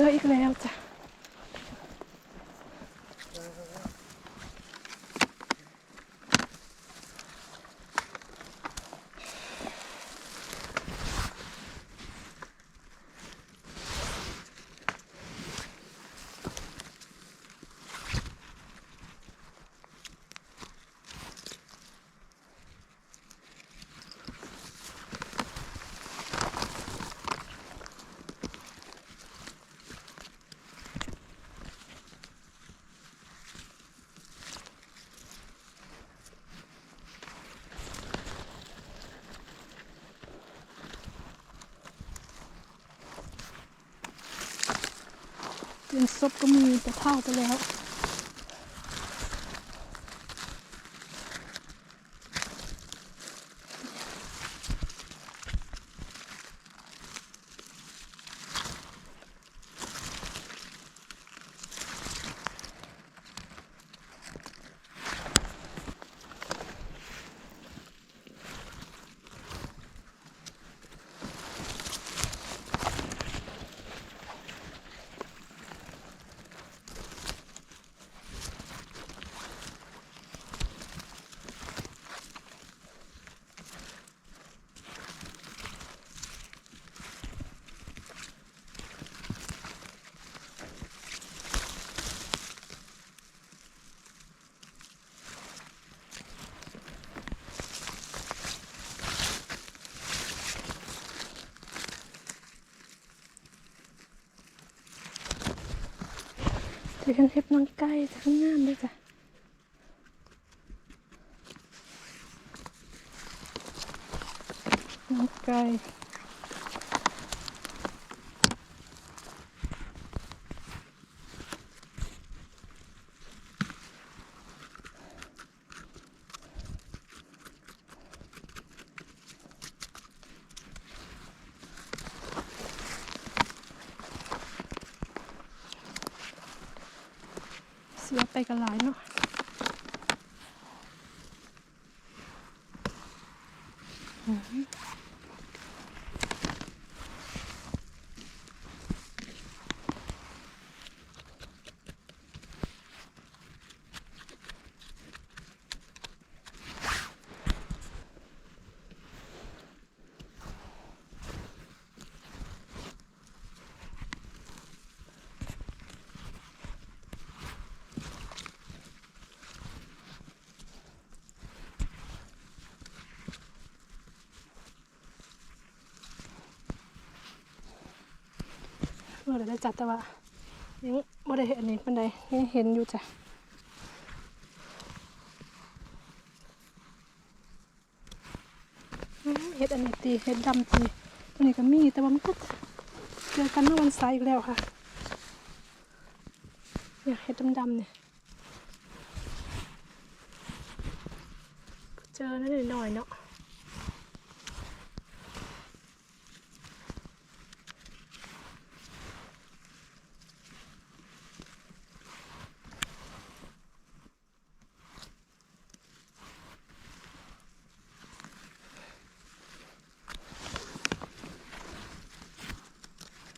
เจออีก แล้วจ้ะเป็นซบก็มีแต่เท่าไปแล้ว ถือกันเห็บนางไก่จะข้างหน้าด้วยจ้ะน้องไก่ มื่อได้จัดแต่ว่ายังไม่ได้เห็นอันนี้ปันใดยังเห็นอยู่จ้ะเห็ดอันนี้ตีเห็ดดำตีตัวนี้ก็มีแต่ว่ามันก็เจอกันเมื่อวันเสาร์อีกแล้วค่ะเนี่ยเห็ดดำๆเนี่ยเจอนั่นหน่อยๆเนาะ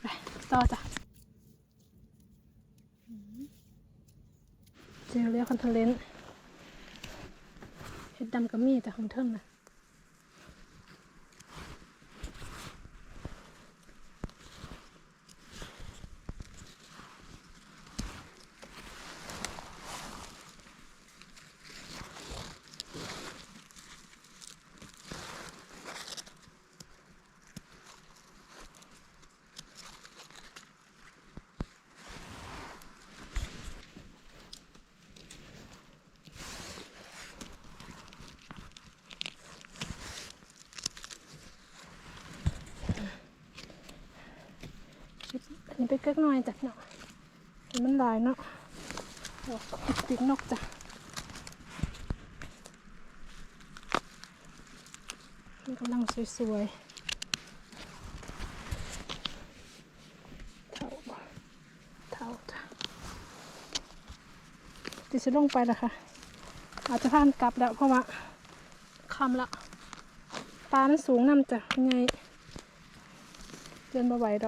ไปต่อจ้ะ เรียกคอนเทเลนต์เห็ดดำก็มีแต่ของเทิงนะอันนี้ ไปเก๊กหน่อยจ้ะเนาะมันลายเนาะติดปีกนกจ้ะมันกำลังสวยๆเท่าเท่าจ้ะติดจะลงไปล้วค่ะ อาจจะพานกลับแล้วเพราะว่าคำละปลามันสูงน้ำจ้ะยังไงเดินมาไหวดอก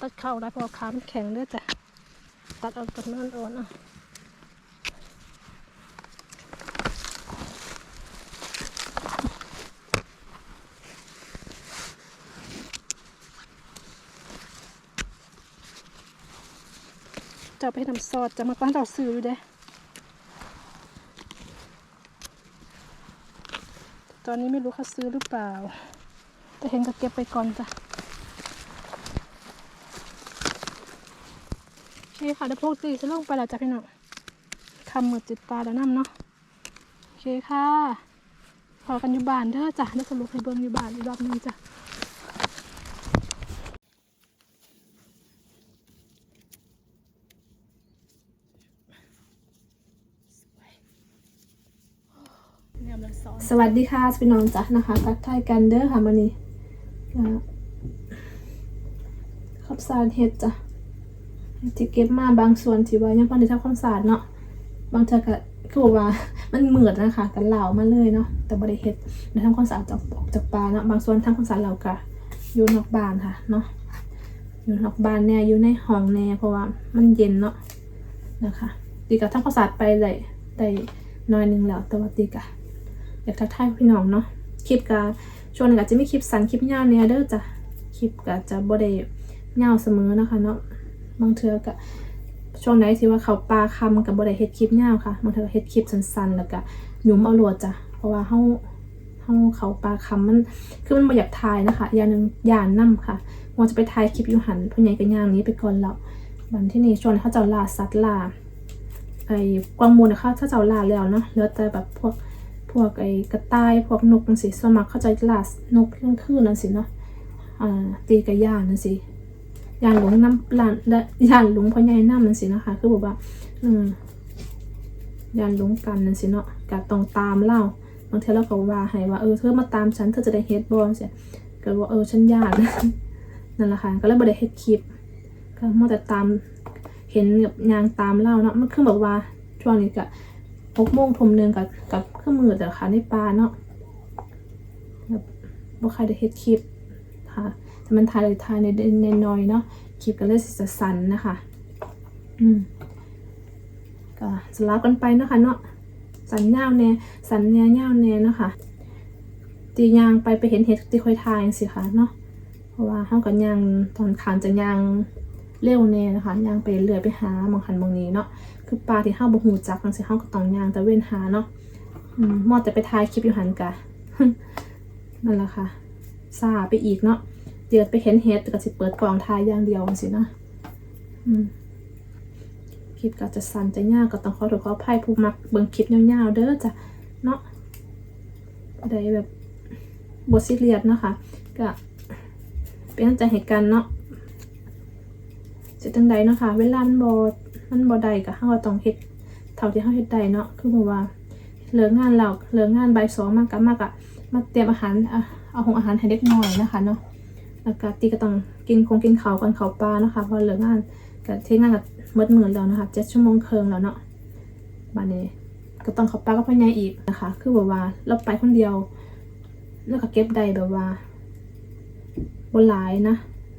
ตัดเข้าได้เพราะว่าขามันแข็งเด้อจ้ะ ตัดเอาต้นนั้นอ่อนอะจะไปทำซอสจะมาก้อนเราซื้ออยู่เด้ ตอนนี้ไม่รู้เขาซื้อหรือเปล่า แต่เห็นก็เก็บไปก่อนจ้ะโอเคค่ะเดี๋ยวพวกตีจะลงไปแล้วจ้ะพี่น้องคำมือจิตตาแล้วน้ำเนาะโอเคค่ะพอกันอยู่บ้านเด้อจ้ะได้สรุปให้เบิ่งอยู่บ้านอีกรอบหนึงจ้ะสวัสดีค่ะพี่น้องจ๊ะนะคะทักทายกันเด้อค่ะวันนี้ขับสารเห็ดจ้ะ ที่เก็บมาบางส่วนที่ว่ายังพอได้ทำความสะอาดเนาะบางเธอก็คือว่ามันเหมือดนะคะกันเหลามาเลยเนาะแต่บ่ได้เห็ดได้ทำความสะอาดจากออกจากปลาเนาะบางส่วนทำความสะอาดเราก็อยู่นอกบ้านค่ะเนาะอยู่นอกบ้านแน่อยู่ในห้องแน่เพราะว่ามันเย็นเนาะนะคะตีกับทำความสะอาดไปได้ได้หน้อยนึงแล้วแต่ว่าตีกับอยากทักทายพี่น้องเนาะคลิปกะช่วงนึงอาจจะมีคลิปสั้นคลิปยาวเนี่ยเด้อจ้ะคลิปกะจะบ่ได้ยาวเสมอนะคะเนาะ บางเทือกะช่วงไหนที่ว่าเขาปลาคำกับบ่ไดเฮ็ดคลิปยาวค่ะบางเทือกเฮ็ดคลิปสั้นๆแล้วก็หยุมเอาหลดจ้ะเพราะว่าเฮาเฮาเขาปลาคำมันคือมันบ่อยากถ่ายนะคะอย่างหนึงย่านนํค่ะว่าจะไปถ่ายคลิปอยู่หันพ่อใหญ่ก็ย่างนี้ไปก่อนแล้ววันที่นี่ช่วงนี้เขาเจ้าล่าสัตว์ล่าไอ้กวางมูลนะคะถ้าเจ้าล่าแล้วเนาะเหลือแต่แบบพวกพวกไอ้กระต่ายพวกนกนั่นสิสมัครเขาจะลาสนกเรื่องคืนนั่นสิเนาะอ่าตีกระย่านนั่นสิ ย่านหลงน้ำลานย่านหลงพ่อใหญ่น้ำนั่นสินะคะ คือบอกว่าเออย่านหลงกันนั่นสิเนาะกะต้องตามเล่าบางทีเราก็ว่าให้ว่าเออเธอมาตามฉันเธอจะได้เฮ็ดบอลเสียก็ว่าเออฉันยากนั่นแหละค่ะก็เลยบ่ได้เฮ็ดคลิปก็มัวแต่ตามเห็นกับยางตามเล่าเนาะมันคือแบบว่าช่วงนี้ก็หกโมงทุ่มหนึ่งกับกับเครื่องมือแต่ค่ะในปลาเนาะแบบบ่ใครได้เฮ็ดคลิปค่ะ แต่มันถ่ายเลยถ่ายในในน้อยเนาะคลิปก็เลยสิจะสั้นนะคะอืมก็สลับกันไปเนาะคะเนาะสันยาวแน่สันแน่ยาวแน่เนาะค่ะตียางไปไปเห็นเห็ดตีค่อยทายสิค่ะเนาะเพราะว่าเฮากับยางตอนขานจะยางเร็วแน่นะคะยางไปเรื่อยไปหาหมองหันหมองนี้เนาะคือปลาที่เฮาบ่ฮู้จักจังซี่เฮาก็ต้องยางตะเว้นหาเนาะอืมมอแต่ไปถ่ายคลิปอยู่หันกะนั่นแหละค่ะซาไปอีกเนาะ เดือดไปเห็นเฮ็ดก็สิเปิดกล่องถ่ายอย่างเดียวจังซี่นะอืมคลิปก็จะสั้นจะยาวก็ต้องขอโทษขออภัยผู้มักเบิ่งคลิปยาวๆเด้อจ้ะเนาะได้แบบบ่ซีเรียสนะคะก็เป็นกำลังใจให้กันเนาะสิจังใดเนาะค่ะเวลามันบ่มันบ่ได้ก็เฮาต้องเฮ็ดเท่าที่เฮาเฮ็ดได้เนาะคือบอกว่าเหลิกงานแล้วเลิกงานใบสองมากลับมากอะมาเตรียมอาหารเอาของอาหารให้เด็กน้อยนะคะเนาะ แล้วก็ตีก็ต้องกินคงกินข้าวกันข้าวปลาเนาะค่ะเพอเหลิกงานก็เทงานก็หมดมื้อแล้วนะคะ7ชั่วโมงเครึ่งแล้วเนาะบัดนี้ก็ต้องเข้าปลากับพ่อใหญ่อีกนะคะ คือแบบว่าเราไปคนเดียว แล้วก็เก็บได้แบบว่าบ่หลายนะ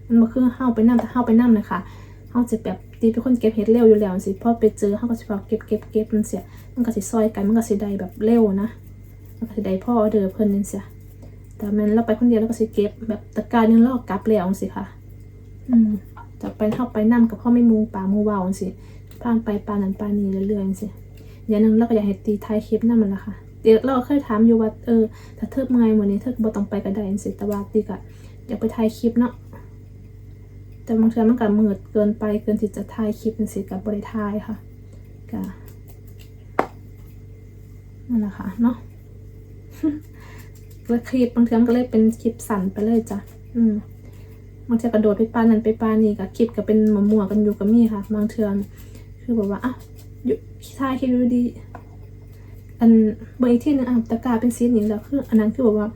มันบ่คือเฮาไปนำแต่เฮาไปนำนะคะเขาจะแบบตีเป็นคนเก็บเห็ดเร็วอยู่แล้วสิพอไปเจอเขาก็จะแบบเก็บเก็บเก็บมันเสียมันก็สิซอยกันมันก็สิได้แบบเร็วนะมันก็สิได้พ่อเดอเพิ่นนั่นเสีย แต่แมันเราไปคนเดียวแล้วก็สิเก็บ แบบตะกร้ารนึงแล้วก็กลับแล้วสิค่ะ อืมจะไปเข้าไปนั่กับพ่อไม่มูป่ามูเวาวสิผ่านไปปลานั้นปลานี้เรื่อยๆสิอย่างหนึงเราก็อยากให้ตีท้ายคลิปนั่นมันละค่ะเดี๋ยวเราก็เคยถามอยู่ว่าเออ ถ้าเธอเมื่อยวันนี้เธอก็บ่ต้องไปก็ได้สิแต่ว่าตีก็อยากไปถ่ายคลิปเนาะแต่บางทีมันก็มืดเกินไปเกินที่จะถ่ายคลิปเป็นสิกับบริถ่ายค่ะก็นั่นแหละค่ะเนาะ แล้วคลิปบางทีมันก็เลยเป็นคลิปสั่นไปเลยจ้ะอืมบางทีกระโดดไปปานนั้นไปปานนี่ก็คลิปก็เป็นหมัวๆกันอยู่กับมี่ค่ะ บางเทือนคือแบบว่าอะอยู่ถ่ายคลิปดี อันเบอร์อีกที่หนึงอะตะกาเป็นสีนี้แล้วคืออันนั้นคือแบบว่า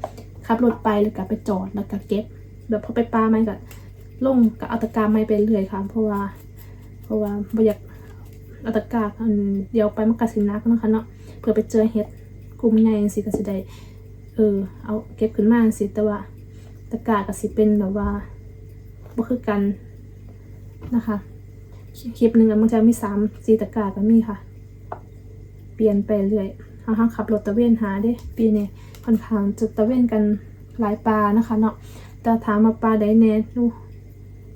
ขับรถไปแล้วก็ไปจอดแล้วก็เก็บแบบพอไปปามันก็ลงกับอัตกาไม่ไปเรื่อยค่ะ เพราะว่า เพราะว่าบ่อยากอัตกาอันเดียวไปมันกสินักนะคะเนาะเพื่อไปเจอเห็ดกลุ่มใหญ่สิก็สิได้ เออ เอาเก็บขึ้นมาสิแต่ว่าตะกาก็สิเป็นแบบว่าบ่คือกันนะคะ คลิปหนึ่งมันจะมีสามสี่ตะกร้าก็มีค่ะ เปลี่ยนไปเรื่อยเขาห้าขับรถตะเวนหาเด้ปีนี้ค่อนข้างจะตะเวนกันหลายปลานะคะเนาะแต่ถามมาปลาใดแน่ดู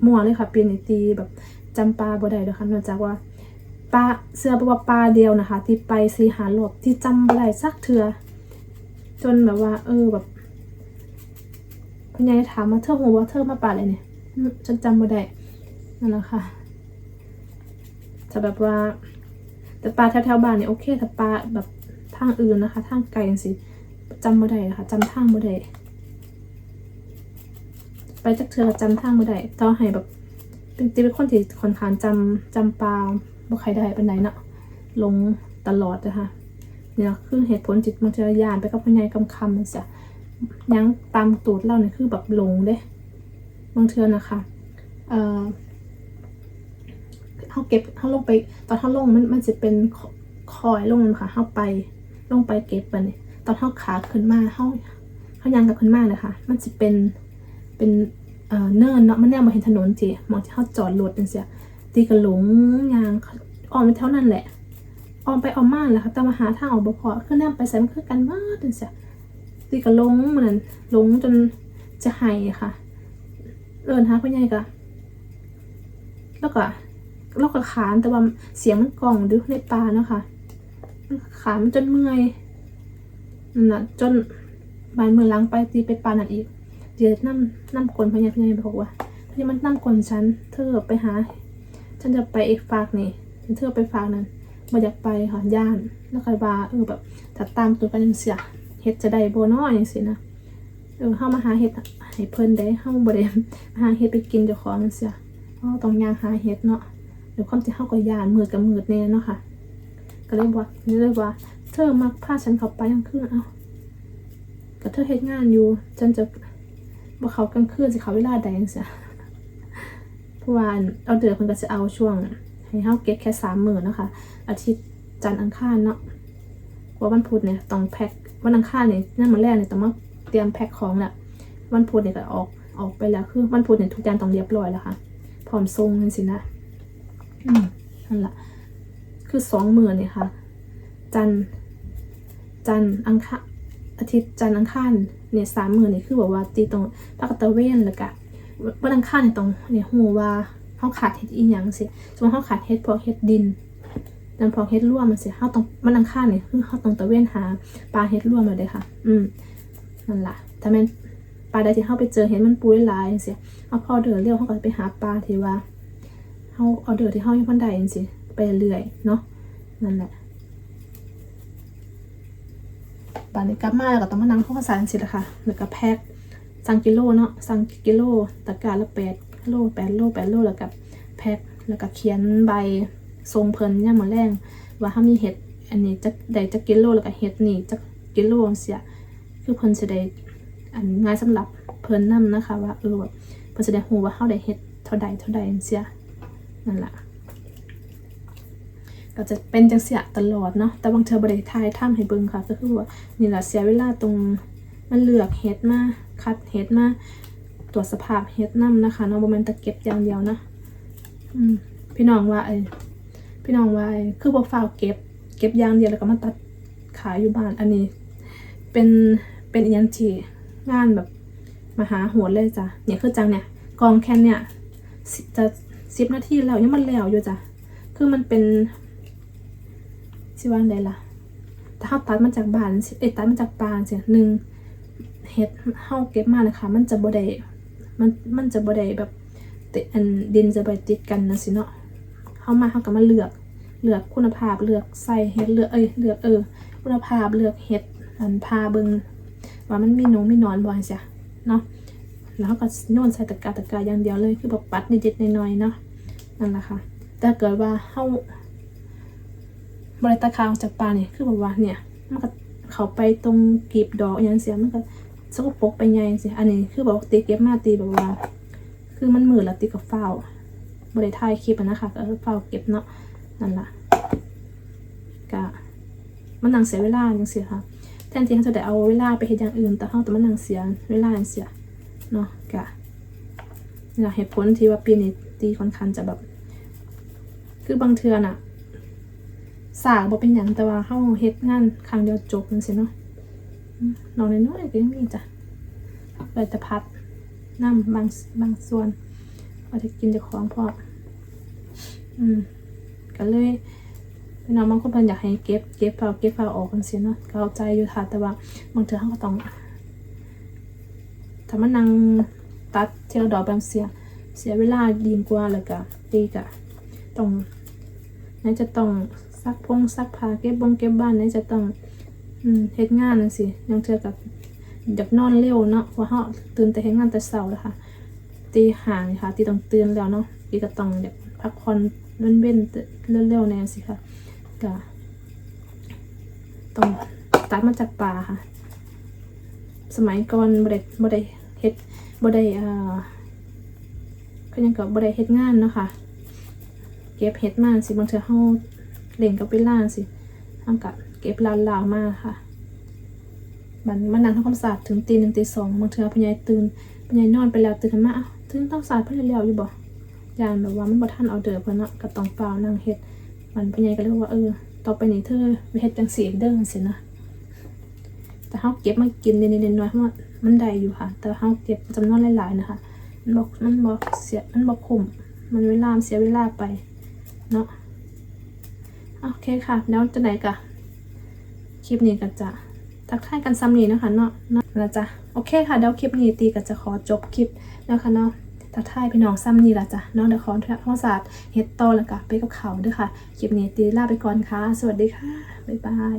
มั่วเลยค่ะปีนี้ตีแบบจำปลาบ่ได้เลยค่ะนอกจากว่าปลาเสื้อว่าปลาเดียวนะคะ ที่ไปสีหารอบที่จำบ่ได้สักเถื่อ จนแบบว่า เออแบบพญายถามมาเธอหัวว่าเธอมาปลาอะไรเนี่ยฉันจำบ่ได้นั่นแหละค่ะจะแบบว่า แต่ปลาแถวๆบ้านเนี่ยโอเคแต่ปลาแบบทางอื่นนะคะทางไกลสิจำบ่ได้นะคะจำทางบ่ได้ไปจักเทือจำทางบ่ได้ต่อให้แบบเป็นตีเป็นคนที่ค่อนข้างจำจำปลาบ่ใครได้เปานใดเนาะลงตลอดนะคะ เนี่ยคือเหตุผลจิตมันจะยานไปกับพญายกำคำมันจะยังตามตูดเราเนี่ยคือแบบหลงเด้บางเทือนะคะเอ่อเขาเก็บเขาลงไป ตอนเขาลงมันมันจะเป็นคอยลงค่ะเขาไปลงไปเก็บไปเนี่ยตอนเขาขาขึ้นมาเขาเขายังกับขึ้นมาเลยค่ะ มันจะเป็นเป็นเอ่อเนินเนาะมันแนวมาเห็นถนนจีมองที่เขาจอดรถนั่นเสียตีกระหลงยางออมไปเท่านั้นแหละ ออมไปออมมาแหละค่ะแต่มาหาทางออกบ่พอขึ้นแนมไปใส่มันคือกันมากนั่นเสียตีกระหลงเหมือนลงจนจะหายค่ะ เอินหาพ่อใหญ่กะแล้วก็เราก็ขานแต่ว่าเสียงมันกล่องดูในปลาเนาะค่ะขานมันจนเมื่อยน่ะจนบายมือล้างไปตีไปปลานั่นอีกเดี๋ยวน้ำน้ำกลนพญาพญาบอกว่าที่มันน้ำกลนฉันเธอไปหา ฉันจะไปอีกฝากนี่เธอไปฝากนั้น บ่อยากไปค่ะย่าน แล้วก็ว่าเออแบบถ้าตามตัวกันยังเสียเฮ็ดจะได้บ่น้อยจังซี่นะเออเฮามาหาเฮ็ดให้เพิ่นได้เฮาบ่ได้มาหาเฮ็ดไปกินเจ้าของจังซี่เฮาต้องย่างหาเฮ็ดเนาะเดี๋ยวความที่เข้ากับยานมืดกับมืดแน่เนาะค่ะ ก็เลยว่านี่เลยว่า เธอมักพาฉันเข้าไปกลางคืนเอ้าก็เธอเฮ็ดงานอยู่ฉันจะบ่เขากลางคืนสิเขาเวลาใดจังซี่เพราะว่าเอาเดือนเพิ่นก็จะเอาช่วง ให้เฮาเก็บแค่สามหมื้อเนะคะ อาทิตย์จันทร์อังคารเนาะว่าวันพุธเนี่ยต้องแพ็ควันอังคารเนี่ยนั่นมาแรกเนี่ยต้องมาเตรียมแพ็คของแหละวันพุธเนี่ยก็ออกออกไปแล้วคือวันพุธเนี่ยทุกอย่างต้องเรียบร้อยแล้วค่ะพร้อมส่งจังซี่นะอืมนั่นแหละคือสองหมือเนี่ยค่ะ จันจันอังคารอาทิตย์จันอังคารเนี่ยสามหมือเนี่ยคือแบบว่าตีตรงปากตะเวนแล้วก็วันอังคารเนี่ยตรงเนี่ยหูว่า เขาขาดเห็ดอีหยังสิสมมติเขาขาดเห็ดเพอเห็ดดินนั่นพอเห็ดร่วมมันสิเขาต้องวันอังคารเนี่ยคือเขาต้องตะเวนหาปลาเห็ดร่วมมาเลยค่ะ อืมนั่นแหละถ้าแม่นปลาใดที่เขาไปเจอเห็ดมันปุ้ยหลายจังซี่เอาพอเดือเรียวเขาก็ไปหาปลาที่ว่าเขาออเดือที่เขายังพันใดจังสิไปเรื่อยเนาะนั่นแหละบานนี้กลับมาแล้วก็ต้องมานั่งข้อสารสิละค่ะแล้วก็แพ็คสั่งกิโลเนาะสั่งกิโลตะกร้าละแปด โลแปดโลแปดโลแล้วก็แพ็คแล้วก็เขียนใบทรงเพิ่นย่ามมาแรงว่าถ้ามีเห็ดอันนี้จะได้จะกิโลแล้วก็เห็ดนี่จะกิโลเสียคือเพิ่นจะได้อันง่ายสำหรับเพิ่นนํนะคะ ว่าเออแบบเพิ่นจะได้ฮู้ว่าเฮาได้เฮ็ดเท่าใดเท่าใดจังซี่นั่นแหละก็จะเป็นจังเสียตลอดเนาะแต่บางเธอบริทายท่ามให้เบิ่งค่ะ ก็คือว่านี่แหละเสียเวลาตรงมันเลือกเฮ็ดมาคัดเฮ็ดมา ตรวจสภาพเฮ็ดนํนะคะเนาะบ่แม่นตะเก็บอย่างเดียวนะอืมพี่น้องว่าไอ้พี่น้องว่าไอ้คือบ่ฟ้าวเก็บ เก็บอย่างเดียวแล้วก็มาตัดขายอยู่บ้านอันนี้ เป็นเป็นอหยังที่งานแบบมหาโหดเลยจ้ะเนี่ยคือจังเนี่ยกองแคนเนี่ยจะสิบนาทีแล้วยังมันแล้วอยู่จ้ะคือมันเป็นสิว่างใดล่ะถ้าเราตัดมาจากบ้านเอ้ตัดมาจากปลาเสียหนึ่งเห็ดเฮาเก็บมานะคะ มันจะบ่ได้ มันมันจะบ่ได้แบบติดอันดินจะไปติดกันนะสิเนาะเฮามาเฮาก็มาเลือกเลือกคุณภาพเลือกใส่เห็ดเลือกเอ้ยเลือกเออ คุณภาพเลือกเห็ดอันพาเบิงว่ามันมีหนูมีหนอนบ่เสียเนาะแล้วก็โยนใส่ตะกร้าตะกร้าอย่างเดียวเลยคือแบบปัดนิดๆหน่อยๆเนาะนั่นแหละค่ะแต่เกิดว่าเข้าบริตาคาวจากปลาเนี่ยคือแบบว่าเนี่ยมันก็เขาไปตรงกีบดอกอย่างเสียมันก็ สกปรกไปไงสียอันนี้คือบอกตีเก็บมาตีแบบว่า คือมันมือละตีกับเฝ้าบริทายคลิปนะคะก็เฝ้าเก็บเนาะนั่นแหละกะมันนั่งเสียเวลาอย่างเสียค่ะแทนที่เขาจะได้เอาเวลาไปเฮ็ดอย่างอื่น แต่เขาแต้องมานั่งเสียเวลาอย่างเสียเนาะกะนี่ล่ะเหตุผลที่ว่าปีนี้ตีค่อนข้างจะแบบ คือบางเทือน่ะสากบ่เป็นหยังแต่ว่าเฮาเฮ็ดงานครั้งเดียวจบจังซี่เนาะ น้องน้อยๆก็ยังมีจ้ะใบตะพัดน้ำบางบางส่วนว่าจะกินจากของพออืมก็เลยพี่น้องบางคนเพิ่นอยากให้เก็บเก็บเผาเก็บเผาออกจังซี่เนาะก็เข้าใจอยู่ค่ะแต่ว่าบางเทื่อเฮาก็ต้องถ้ามันนั่งตัดเทละดอกแบบเสีย เสียเวลาดีกว่าแล้วก็ตีกะต้องไหนจะต้องซักพงซักผ้าเก็บบงเก็บบ้านไหนจะต้อง อืมเฮ็ดงานนั่นสิยังเทือกับอยากนอนเร็วเนาะเพราะเฮาตื่นแต่เฮ็ดงานแต่เช้าแล้วค่ะตีห่างค่ะตีต้องตื่นแล้วเนาะตีก็ต้องอยากพักผ่อนเว้นเว้นเร็วๆแน่สิค่ะก็ต้องตัดมาจากป่าค่ะ สมัยก่อนบ่ได้บ่ได้เฮ็ดบ่ได้อ่าก็ยังก็บ่ได้เฮ็ดงานเนาะค่ะเก็บเฮ็ดมาสิบางเทื่อเฮาเล่นกับเวลาสิเฮาก็ เก็บลาวมาค่ะบัดมันนั่งทำความสะอาดถึงตีหนึ่งตีสองบางเทื่อพ่อใหญ่ตื่นพ่อใหญ่นอนไปแล้วตื่นขึ้นมาอ้าวถึงต้องสะอาดเพิ่นแล้วอยู่บ่ยานแบบว่ามันบ่ทันเอาเด้อเพิ่นเนาะก็ต้องเปล่านั่งเฮ็ดมันพ่อใหญ่ก็เลยว่าเออต่อไปนี้เธอไปเฮ็ดจังซี่เด้อจังซี่นะแต่เขาเก็บมากินเน้นๆน้อยเพราะว่ามันได้อยู่ค่ะ แต่เขาเก็บจำนวนหลายๆนะคะมันบอกมันบอกเสียมันบอกคุ้มมันเวลาเสียเวลาไปเนาะโอเคค่ะแล้วจะไหนกะ คลิปนี้ก็จะทักทายกันซ้ำนี้นะคะเนาะเนาะละจ๊ะโอเคค่ะเดี๋ยวคลิปนี้ตีก็จะขอจบคลิปนะคะเนาะทักทายพี่น้องซ้ำนี้ละจ้ะน้องเดี๋ยวขอทำความสตร์เฮดโตแล้วก็ไปกับเขาด้วยค่ะ คลิปนี้ตีลาไปก่อนค่ะ สวัสดีค่ะ บ๊ายบาย